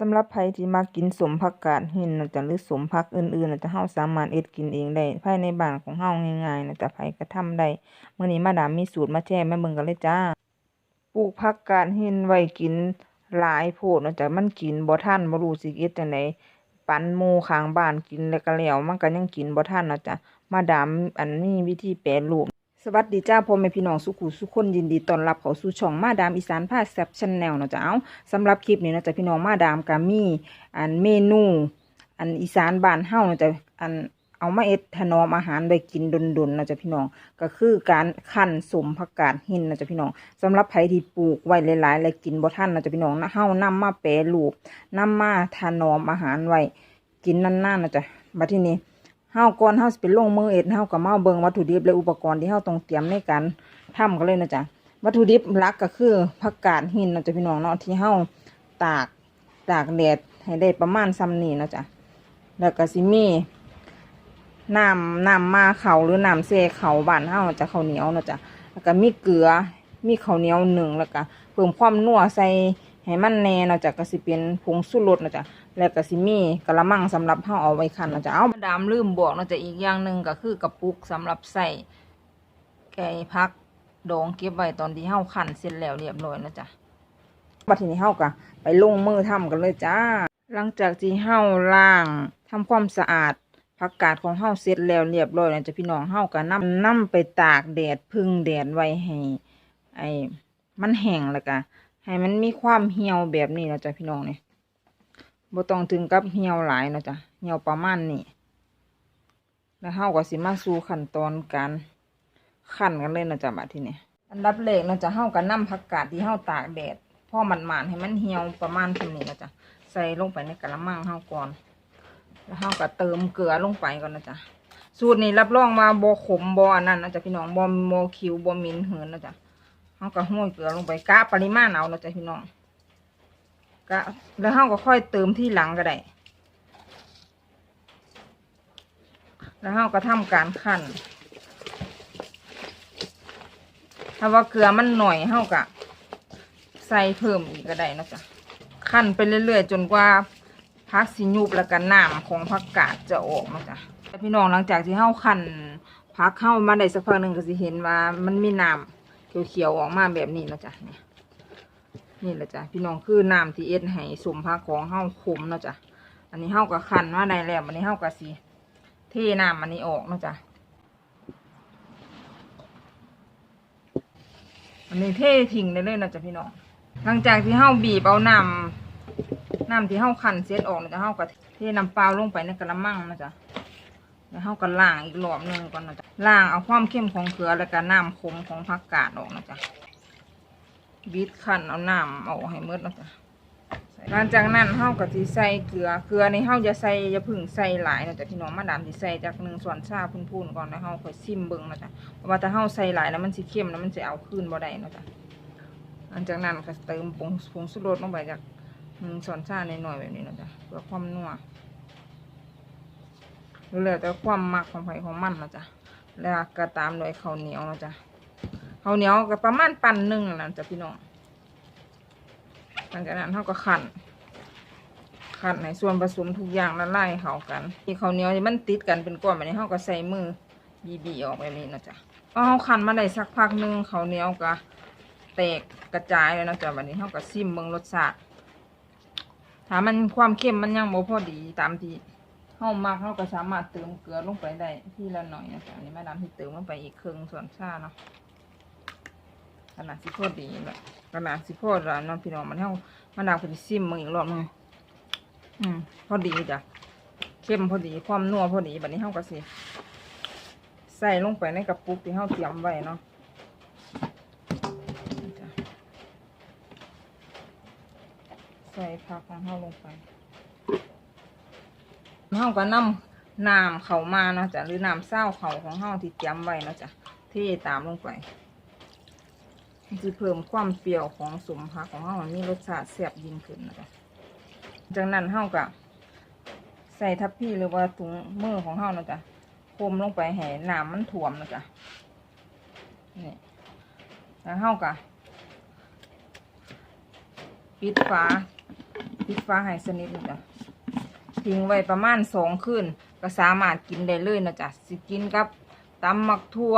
สำหรับไผที่มักกินสมผักกาดหินนะจ้ะหรือสมผักอื่นๆนะจ้ะเราสามารถเฮ็ดกินเองได้ภายในบ้านของเราง่ายๆนะจ้ะไผก็ทำได้มื้อนี้มาดามมีสูตรมาแชร์มาเบิ่งกันเลยจ้า ปลูกผักกาดหินไว้กินหลายโพดนะจ้ะมันกินบ่ทันบ่รู้สิเฮ็ดจั่งใดปันหมู่ข้างบ้านกินแล้วก็แล้วมันก็ยังกินบ่ทันนะจ้ะมาดามอันมีวิธีแปรรูป สวัสดีจ้าพ่อแม่พี่น้องสุขุสุขคนยินดีต้อนรับเขาสู่ช่องมาดามอีสานพาแซบชาแนลเนาะจ้ะเอาสำหรับคลิปนี้เนาะจ้ะพี่น้องมาดามก็มีอันเมนู อันอีสานบ้านเฮาเนาะจ้ะอันเอามาเอ็ดถนอมอาหารไว้กินดนๆเนาะจ้ะพี่น้องก็คือการคั่นสมผักกาดหินเนาะจ้ะพี่น้องสำหรับไผที่ปลูกไว้หลายๆแล้วกินบ่ทันเนาะจ้ะพี่น้องนะเฮานำมาแปรรูปนำมาถนอมอาหารไว้กินนานๆเนาะจ้ะบัดทีนี้ เฮาก่อนเฮาสิไปลงมือเอ็ดเฮาก็มาเบิ่งวัตถุดิบและอุปกรณ์ที่เฮาต้องเตรียมในการทำกันเลยนะจ๊ะวัตถุดิบหลักก็คือผักกาดหินนะจ๊ะพี่น้องเนาะที่เฮาตากตากแดดให้ได้ประมาณซ้ำนี้นะจ๊ะแล้วก็สิมีน้ำน้ำมาเขาหรือน้ำเซเขาบ้านเฮาจะข้าวเหนียวนะจ๊ะแล้วก็มีเกลือมีข้าวเหนียวหนึ่งแล้วก็เพิ่มความนัวใส่ ให้มันแน่เนาะจ๊ะก็สิเป็นผงสุรสเนาะจ๊ะแล้วก็สิมีกะละมังสำหรับเฮาเอาไว้คั่นเนาะจะเอาดามลืมบอกเนาะจะอีกอย่างหนึ่งก็คือกระปุกสำหรับใส่แกงพักดองเก็บไว้ตอนที่เฮาคั่นเสร็จแล้วเรียบร้อยเนาะจ้ะบัดทีนี้เฮาก็ไปลงมือทำกันเลยจ้า หลังจากที่เฮาล้างทำความสะอาดผักกาดของเฮาเสร็จแล้วเรียบร้อยแล้วจ้ะพี่น้องเฮาก็นำนำไปตากแดดพึ่งแดดไว้ให้ไอ้มันแห้งแล้วก็ ให้มันมีความเหี่ยวแบบนี้นะจ้ะพี่น้องเนี่ยบ่ต้องถึงกับเหี่ยวหลายนะจ้ะเหี่ยวประมาณนี้แล้วเฮาก็สิมาสู่ขั้นตอนการคั่นกันเลยนะจ้ะบัดที่นี้อันดับแรกนะจ้ะเฮาก็นำผักกาดที่เฮาตากแดดพอมันหมานให้มันเหี่ยวประมาณเท่านี้นะจ้ะใส่ลงไปในกะละมังเฮาก่อน แล้วเฮาก็เติมเกลือลงไปก่อนนะจ้ะสูตรนี้รับรองว่าบ่ขมบ่อันนั้นนะจ้ะพี่น้องบ่บ่คิวบ่เหมินเหินนะจ้ะ เฮาก็ห้อยเกลือลงไปกะปริมาณเอาเนาะจ้ะพี่น้องก็แล้วเราก็ค่อยเติมที่หลังก็ได้แล้วเราก็ทำการคั่นถ้าว่าเกลือมันหน่อยเราก็ใส่เพิ่มอีกก็ได้นะจ๊ะคั่นไปเรื่อยๆ จนกว่าพักสิยุบแล้วก็น้ำของผักกาดจะออกนะจ๊ะแต่พี่น้องหลังจากที่เราคั่นพักเข้ามาได้สักพักหนึ่งก็สิเห็นว่ามันมีน้ำ เขียวๆออกมาแบบนี้นะจ๊ะเนี่ยนี่แหละจ้ะพี่น้องคือน้ำที่เอ็ดให้สมพักของเฮาขมนะจ้ะอันนี้เฮาก็คั้นมาได้แล้วอันนี้เฮาก็สิเทน้ำอันนี้ออกนะจ้ะอันนี้เททิ้งได้เลยนะจ้ะพี่น้อง หลังจากที่เฮาบีบเอาน้ำน้ำที่เฮาคั้นเสร็จออกนะจ้ะเฮาก็เทน้ำเปล่าลงไปในกระมังนะจ้ะ แล้วเฮาก็ล้างอีกรอบหนึ่งก่อนเนาะจ้ะล้างเอาความเข้มของเกลือแล้วก็น้ำขมของผักกาดออกนะจ้ะบิดขันเอาน้ำเอาให้มืดแล้วจ้ะหลังจากนั้นเฮาก็สิใส่เกลือ เกลือในี่เฮาจะใส่อย่าเพึ่งใส่หลายนะจ๊ะพี่น้องมาดามสิใส่จากหนึ่งส่วนชาพูนๆก่อนแล้วเฮาค่อยซิมเบิ่งนะจ๊ะเพราะว่าถ้าเฮาใส่หลายแล้วมันสิเค็มแล้วมันสิเอาคืนบ่ได้นะจ๊ะหลังจากนั้นก็เติมผงผงชูรสลงไปจากหนึ่งส่วนชาหน่อยๆแบบนี้นะจ๊ะเพื่อความนัว เหลือแต่ความมักของไผของมันนะจ๊ะแล้วก็ตามด้วยข้าวเหนียวนะจ๊ะข้าวเหนียวก็ประมาณปันหนึ่งนะจ๊ะพี่น้องหลังจากนั้นเราก็ขันขันในส่วนผสมทุกอย่างละลายเข้ากันที่ข้าวเหนียวมันติดกันเป็นก้อนแบบนี้เราก็ใส่มือบีบีออกแบบนี้นะจ๊ะพอเราขันมาได้สักพักหนึ่งข้าวเหนียวก็แตกกระจายแล้วนะจ๊ะวันนี้เราก็ซิมเบิงรสชาติถ้ามันความเค็มมันยังบ่พอดีตามที่ เฮามักเราก็สามารถเติมเกลือลงไปได้ที่ละหน่อยนะจ๊ะอันนี้แม่ดำที่เติมลงไปอีกครึ่งส่วนชาเนาะขนาดสิโพดดีแบบขนาดสิโพดล้วน้องพี่น้องมันเท่ามันดาวเป็นซิมมึงอีกรอบนึงอืมพอดีจ้ะเข้มพอดีความนัวพอดีแบบนี้เท่ากับสิใส่ลงไปในกระปุกที่เท่าเตรียมไว้เนาะใส่ผักของเท่าลงไป เท่ากับน้ำน้ำเขามาเนาะจ้ะหรือน้ำเศร้าเขาของเท่าที่เตรียมไว้เนาะจ้ะเทตามลงไปมันจะเพิ่มความเปรี้ยวของสมผักของเฮามันมีรสชาติแซ่บยิ่งขึ้นนะคะจากนั้นเฮาก็ใส่ทัพพี่หรือว่าถุงมือของเฮานะจ๊ะคมลงไปให้น้ำมันท่วมนะจ๊ะนี่แล้วเฮาก็ปิดฝาปิดฟ้าให้สนิทนะจ๊ะ ทิ้งไว้ประมาณสองคืนก็สามารถกินได้เลยนะจ๊ะสิกินกับตำหมักทั่ว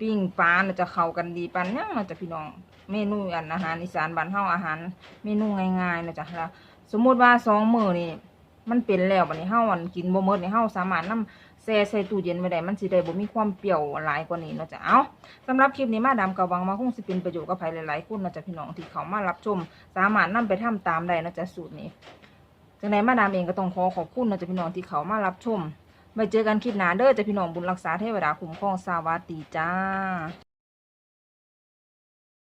ปิ้งปลานะจะเข้ากันดีปานยังนะจ๊ะพี่น้องเมนูอันอาหารอีสานบ้านเฮาอาหาร เมนูง่ายๆนะจ๊ะแล้วสมมุติว่าสองมื้อนี่มันเป็นแล้วบัดนี้เฮาอันกินบ่หมดนี่เฮาสามารถนำแช่ใส่ตู้เย็นไว้ได้มันสิได้บ่มีความเปรี้ยวหลายกว่านี้เนาะจ๊ะเอาสำหรับคลิปนี้มาดามก็หวังว่าคงสิเป็นประโยชน์กับใครหลายๆคนนะจ๊ะพี่น้องที่เขามารับชม สามารถนำไปทำตามได้นะจ๊ะสูตรนี้ จังไดมาดามเองก็ต้องขอขอบคุณนะจ๊ะพี่น้องที่เขามารับชมไว้เจอกันคลิปหน้าเด้อจ้ะพี่น้องบุญรักษาเทวดาคุ้มครองสวัสดีจ้า